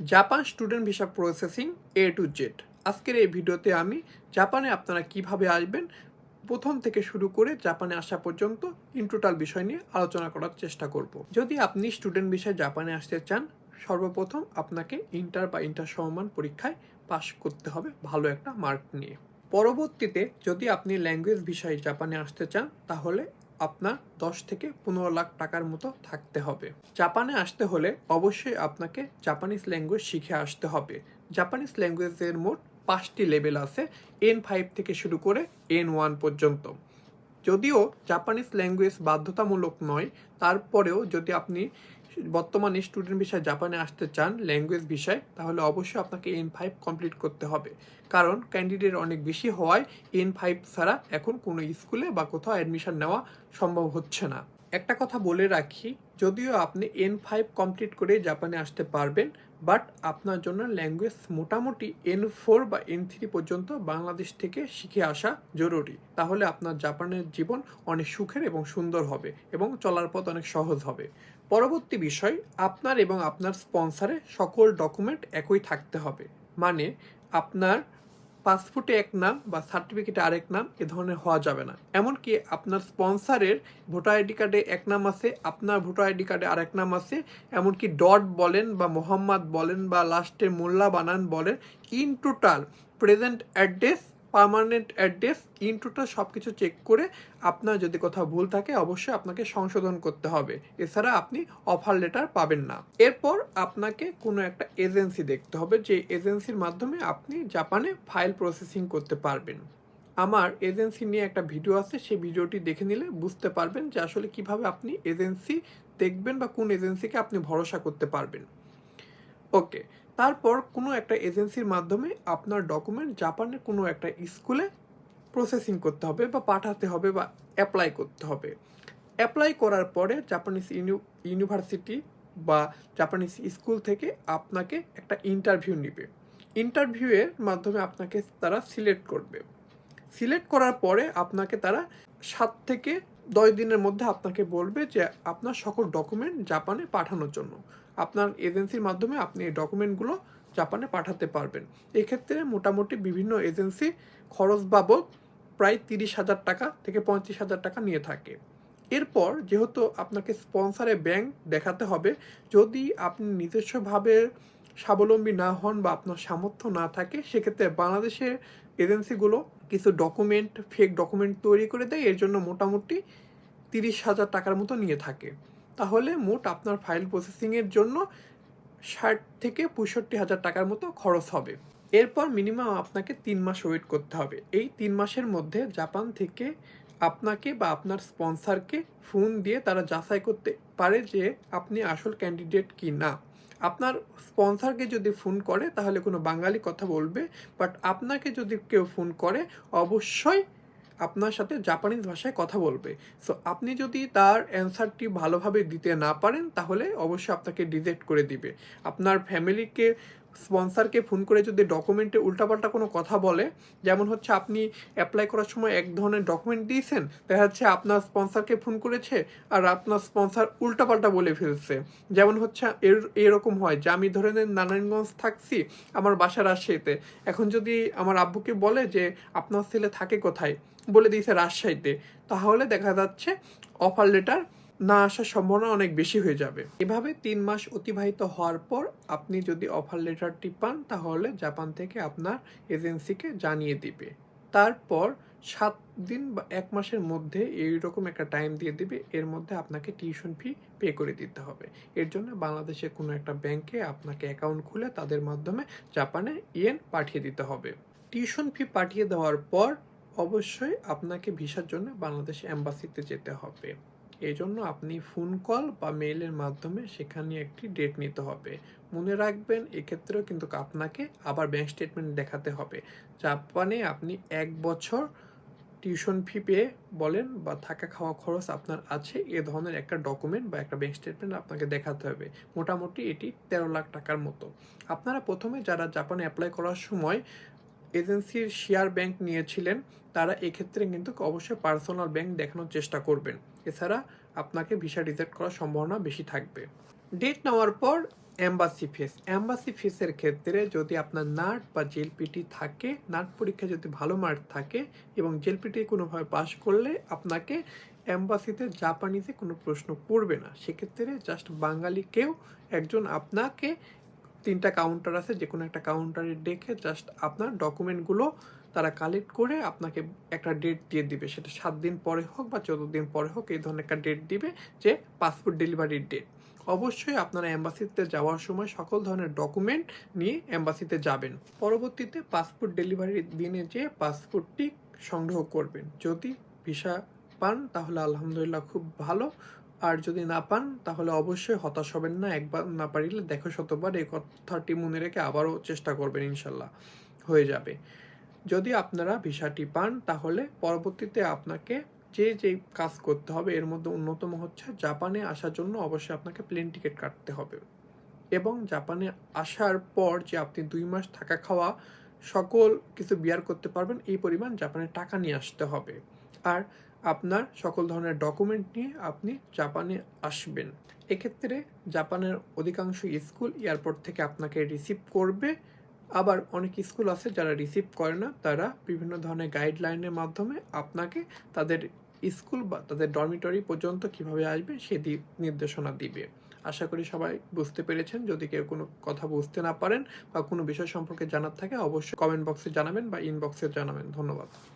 Japan student visa processing A to Z আজকের এই ভিডিওতে আমি জাপানে আপনারা কীভাবে আসবেন, প্রথম থেকে শুরু করে জাপানে আসা পর্যন্ত ইন টোটাল বিষয় নিয়ে আলোচনা করার চেষ্টা করব। যদি আপনি স্টুডেন্ট বিষয়ে জাপানে আসতে চান, সর্বপ্রথম আপনাকে ইন্টার বা ইন্টার সমমান পরীক্ষায় পাশ করতে হবে ভালো একটা মার্ক নিয়ে। পরবর্তীতে যদি আপনি ল্যাঙ্গুয়েজ বিষয়ে জাপানে আসতে চান, তাহলে আপনার দশ থেকে পনেরো লাখ টাকার মতো থাকতে হবে। জাপানে আসতে হলে অবশ্যই আপনাকে জাপানিজ ল্যাঙ্গুয়েজ শিখে আসতে হবে। জাপানিজ ল্যাঙ্গুয়েজের মোট পাঁচটি লেভেল আছে এন ফাইভ থেকে শুরু করে এন ওয়ান পর্যন্ত। যদিও জাপানিজ ল্যাঙ্গুয়েজ বাধ্যতামূলক নয়, তারপরেও যদি আপনি বর্তমানে স্টুডেন্ট বিষয়ে জাপানে আসতে চান ল্যাঙ্গুয়েজ বিষয়ে তাহলে অবশ্যই আপনাকে এন ফাইভ কমপ্লিট করতে হবে। কারণ ক্যান্ডিডেট অনেক বেশি হওয়ায় এন ফাইভ ছাড়া এখন কোনো স্কুলে বা কোথাও অ্যাডমিশন নেওয়া সম্ভব হচ্ছে না। একটা কথা বলে রাখি, যদিও আপনি এন ফাইভ কমপ্লিট করে জাপানে আসতে পারবেন বাট আপনার জন্য ল্যাঙ্গুয়েজ মোটামুটি এন ফোর বা এন থ্রি পর্যন্ত বাংলাদেশ থেকে শিখে আসা জরুরি। তাহলে আপনার জাপানের জীবন অনেক সুখের এবং সুন্দর হবে এবং চলার পথ অনেক সহজ হবে। পরবর্তী বিষয়, আপনার এবং আপনার স্পন্সারে সকল ডকুমেন্ট একই থাকতে হবে। মানে আপনার পাসপোর্টে এক নাম বা সার্টিফিকেটে আরেক নাম এ ধরনের হওয়া যাবে না। এমনকি আপনার স্পন্সারের ভোটার আইডি কার্ডে এক নাম আছে, আপনার ভোটার আইডি কার্ডে আরেক নাম আছে, এমনকি ডট বলেন বা মোহাম্মদ বলেন বা লাস্টে মোল্লা বানান বলেন, in total present address permanent address in total সব কিছু চেক করে আপনার যদি কোথাও ভুল থাকে, অবশ্যই আপনাকে সংশোধন করতে হবে। এছাড়া আপনি অফার লেটার পাবেন না। এরপর আপনাকে কোনো একটা এজেন্সি দেখতে হবে, যে এজেন্সির মাধ্যমে আপনি জাপানে ফাইল প্রসেসিং করতে পারবেন। আমার এজেন্সি নিয়ে একটা ভিডিও আছে, সেই ভিডিওটি দেখে নিলে বুঝতে পারবেন যে আসলে কীভাবে আপনি এজেন্সি দেখবেন বা কোন এজেন্সিকে আপনি ভরসা করতে পারবেন। ওকে তারপর কোনো একটা এজেন্সির মাধ্যমে আপনার ডকুমেন্ট জাপানের কোনো একটা স্কুলে প্রসেসিং করতে হবে বা পাঠাতে হবে বা অ্যাপ্লাই করতে হবে। অ্যাপ্লাই করার পরে জাপানিজ ইউনিভার্সিটি বা জাপানিজ স্কুল থেকে আপনাকে একটা ইন্টারভিউ নেবে। ইন্টারভিউয়ের মাধ্যমে আপনাকে তারা সিলেক্ট করবে। সিলেক্ট করার পরে আপনাকে তারা সাত থেকে দশ দিনের মধ্যে আপনাকে বলবে যে আপনার সকল ডকুমেন্ট জাপানে পাঠানোর জন্য। আপনার এজেন্সির মাধ্যমে আপনি এই ডকুমেন্টগুলো জাপানে পাঠাতে পারবেন। এক্ষেত্রে মোটামুটি বিভিন্ন এজেন্সি খরচ বাবদ প্রায় তিরিশ হাজার টাকা থেকে পঁয়ত্রিশ হাজার টাকা নিয়ে থাকে। এরপর যেহেতু আপনাকে স্পন্সারে ব্যাংক দেখাতে হবে, যদি আপনি নিজস্বভাবে স্বাবলম্বী না হন বা আপনার সামর্থ্য না থাকে, সেক্ষেত্রে বাংলাদেশের এজেন্সিগুলো কিছু ডকুমেন্ট ফেক ডকুমেন্ট তৈরি করে দেয়। এর জন্য মোটামুটি তিরিশ হাজার টাকার মতো নিয়ে থাকে। তাহলে মোট আপনার ফাইল প্রসেসিংয়ের জন্য ষাট থেকে পঁয়ষট্টি হাজার টাকার মতো খরচ হবে। এরপর মিনিমাম আপনাকে তিন মাস ওয়েট করতে হবে। এই তিন মাসের মধ্যে জাপান থেকে আপনাকে বা আপনার স্পন্সারকে ফোন দিয়ে তারা যাচাই করতে পারে যে আপনি আসল ক্যান্ডিডেট কি না। আপনার স্পন্সারকে যদি ফোন করে তাহলে কোনো বাঙালি কথা বলবে বাট আপনাকে যদি কেউ ফোন করে, অবশ্যই আপনার সাথে জাপানিজ ভাষায় কথা বলবে। সো আপনি যদি তার অ্যান্সারটি ভালোভাবে দিতে না পারেন, তাহলে অবশ্যই আপনাকে ডিজেক্ট করে দিবে। আপনার ফ্যামিলিকে স্পন্সারকে ফোন করে যদি ডকুমেন্টে উল্টাপাল্টা কোনো কথা বলে, যেমন হচ্ছে আপনি অ্যাপ্লাই করার সময় এক ধরনের ডকুমেন্ট দিয়েছেন, দেখা যাচ্ছে আপনার স্পন্সারকে ফোন করেছে আর আপনার স্পন্সার উল্টাপাল্টা বলে ফেলছে। যেমন হচ্ছে এর, এরকম হয় যে আমি ধরে নেন নারায়ণগঞ্জ থাকছি, আমার বাসা রাজশাহীতে। এখন যদি আমার আব্বুকে বলে যে আপনার ছেলে থাকে কোথায়, বলে দিয়েছে রাজশাহীতে, তাহলে দেখা যাচ্ছে অফার লেটার না আসার সম্ভাবনা অনেক বেশি হয়ে যাবে। এভাবে তিন মাস অতিবাহিত হওয়ার পর আপনি যদি অফার লেটারটি পান, তাহলে জাপান থেকে আপনার এজেন্সিকে জানিয়ে দিবে। তারপর সাত দিন বা এক মাসের মধ্যে এইরকম একটা টাইম দিয়ে দিবে, এর মধ্যে আপনাকে টিউশন ফি পে করে দিতে হবে। এর জন্য বাংলাদেশে কোনো একটা ব্যাংকে আপনাকে অ্যাকাউন্ট খুলে তাদের মাধ্যমে জাপানে ইয়েন পাঠিয়ে দিতে হবে। টিউশন ফি পাঠিয়ে দেওয়ার পর অবশ্যই আপনাকে ভিসার জন্য বাংলাদেশ অ্যাম্বাসিতে যেতে হবে। এই জন্য আপনি ফোন কল বা মেইলের মাধ্যমে সেখানে একটি ডেট নিতে হবে। মনে রাখবেন, এক্ষেত্রেও কিন্তু আপনাকে আবার ব্যাংক স্টেটমেন্ট দেখাতে হবে। জাপানে আপনি এক বছর টিউশন ফি পেয়ে বলেন বা থাকা খাওয়া খরচ আপনার আছে, এ ধরনের একটা ডকুমেন্ট বা একটা ব্যাংক স্টেটমেন্ট আপনাকে দেখাতে হবে। মোটামুটি এটি তেরো লাখ টাকার মতো। আপনারা প্রথমে যারা জাপানে অ্যাপ্লাই করার সময় এজেন্সির শেয়ার ব্যাংক নিয়েছিলেন, তারা এক্ষেত্রে কিন্তু অবশ্যই পার্সোনাল ব্যাংক দেখানোর চেষ্টা করবেন। এছাড়া আপনাকে ভিসা রিজেক্ট করার সম্ভাবনা বেশি থাকবে। ডেট নেওয়ার পর এম্বাসি ফিস এম্বাসি ফিসের ক্ষেত্রে যদি আপনার নাট বা জেলপিটি থাকে, নাট পরীক্ষায় যদি ভালো মার্ক থাকে এবং জেলপিটি কোনোভাবে পাশ করলে আপনাকে এম্বাসিতে জাপানিতে কোনো প্রশ্ন পড়বে না। সেক্ষেত্রে জাস্ট বাঙালি কেউ একজন আপনাকে তিনটা কাউন্টার আছে যে কোনো একটা কাউন্টারে ডেকে জাস্ট আপনার ডকুমেন্টগুলো তারা কালেক্ট করে আপনাকে একটা ডেট দিয়ে দিবে। সেটা সাত দিন পরে হোক বা চোদ্দ দিন পরে হোক এই ধরনের একটা ডেট দিবে যে পাসপোর্ট ডেলিভারির ডেট অবশ্যই আপনারা অ্যাম্বাসিতে যাওয়ার সময় সকল ধরনের ডকুমেন্ট নিয়ে অ্যাম্বাসিতে যাবেন। পরবর্তীতে পাসপোর্ট ডেলিভারির দিনে যে পাসপোর্টটি সংগ্রহ করবেন। যদি ভিসা পান তাহলে আলহামদুলিল্লাহ খুব ভালো। আর যদি না পান তাহলে অবশ্যই হতাশ হবেন না, একবার না পারিলে দেখো শতবার এই কথাটি মনে রেখে আবারও চেষ্টা করবেন ইনশাল্লাহ, হয়ে যাবে। যদি আপনারা ভিসাটি পান, তাহলে পরবর্তীতে আপনাকে যে যে কাজ করতে হবে, এর মধ্যে অন্যতম হচ্ছে জাপানে আসার জন্য অবশ্যই আপনাকে প্লেন টিকিট কাটতে হবে। এবং জাপানে আসার পর যে আপনি দুই মাস থাকা খাওয়া, সকল কিছু বিয়ার করতে পারবেন, এই পরিমাণ জাপানে টাকা নিয়ে আসতে হবে। আর আপনার সকল ধরনের ডকুমেন্ট নিয়ে আপনি জাপানে আসবেন। এক্ষেত্রে জাপানের অধিকাংশ স্কুল এয়ারপোর্ট থেকে আপনাকে রিসিভ করবে আবার অনেক স্কুল আছে যারা রিসিভ করে না, তারা বিভিন্ন ধরনের গাইডলাইনের মাধ্যমে আপনাকে তাদের স্কুল বা তাদের ডরমিটরি পর্যন্ত কীভাবে আসবে সে নির্দেশনা দিবে। আশা করি সবাই বুঝতে পেরেছেন। যদি কেউ কোনো কথা বুঝতে না পারেন বা কোনো বিষয় সম্পর্কে জানার থাকে, অবশ্যই কমেন্ট বক্সে জানাবেন বা ইনবক্সে জানাবেন। ধন্যবাদ।